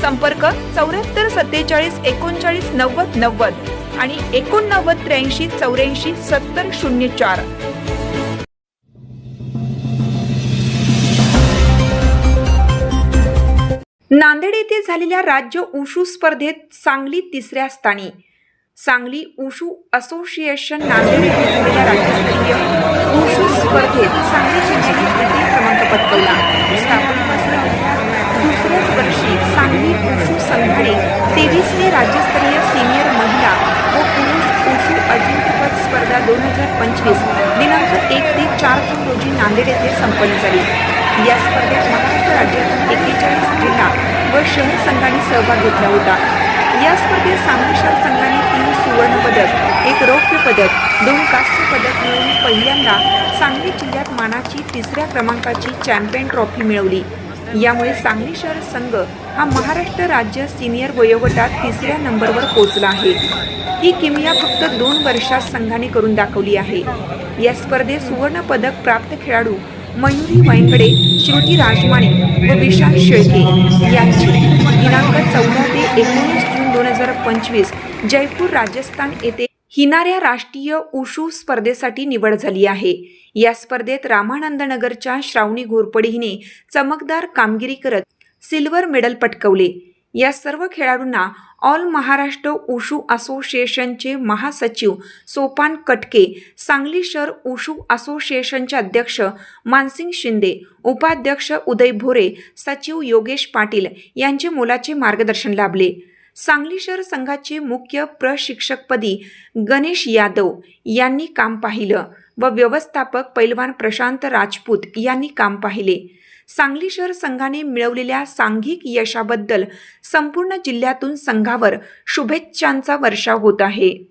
संपर्क चौऱ्याहत्तर सत्तेचाळीस एकोणचाळीस नव्वद नव्वद आणि एकोणनव्वद त्र्याऐंशी चौऱ्याऐंशी सत्तर शून्य चार. नांदेड येथे झालेल्या राज्य उशू स्पर्धेत सांगली तिसऱ्या स्थानी. सांगली उशू असोसिएशन नांदेड येथे झालेल्या राज्यस्तरीय उशू स्पर्धेत सांगली जिल्ह्याने तृतीय क्रमांक पटकावला. स्थापनेपासून तेवीसवी राज्यस्तरीय सिनियर महिला व पुरुष उशू अजिंक्यपद स्पर्धा दोन हजार पंचवीस दिनांक एक ते चार जून रोजी नांदेड येथे संपन्न झाली. या स्पर्धेत महाराष्ट्र राज्यातून एक्केचाळीस जिल्हा व शहर संघांनी सहभाग घेतला होता. या स्पर्धेत सांगली शहर संघाने तीन सुवर्ण पदक एक रौप्य पदक दोन कांस्य पदक मिळवून पहिल्यांदा सांगली जिल्ह्यात मानाची तिसऱ्या क्रमांकाची चॅम्पियन ट्रॉफी मिळवली. यामुळे सांगली शहर संघ हा महाराष्ट्र राज्य सिनियर वयोगटात तिसऱ्या नंबरवर पोहोचला आहे. ही किमया फक्त दोन वर्षात संघाने करून दाखवली आहे. या स्पर्धेत सुवर्ण पदक प्राप्त खेळाडू मयुरी वायंगडे श्रुती राजमाणे व विशाल शेळके यांची दिनांक चौदा ते एकोणीस जून दोन हजार पंचवीस जयपूर राजस्थान येथे हिनाऱ्या राष्ट्रीय उशू स्पर्धेसाठी निवड झाली आहे. या स्पर्धेत रामानंदनगरच्या श्रावणी घोरपडे हिने चमकदार कामगिरी करत सिल्वर मेडल पटकवले. या सर्व खेळाडूंना ऑल महाराष्ट्र उशू असोसिएशनचे महासचिव सोपान कटके सांगली शहर उशू असोसिएशनचे अध्यक्ष मानसिंग शिंदे उपाध्यक्ष उदय भोरे सचिव योगेश पाटील यांचे मोलाचे मार्गदर्शन लाभले. सांगली शहर संघाचे मुख्य प्रशिक्षकपदी गणेश यादव यांनी काम पाहिलं व व्यवस्थापक पैलवान प्रशांत राजपूत यांनी काम पाहिले. सांगली शहर संघाने मिळवलेल्या सांघिक यशाबद्दल संपूर्ण जिल्ह्यातून संघावर शुभेच्छांचा वर्षाव होत आहे.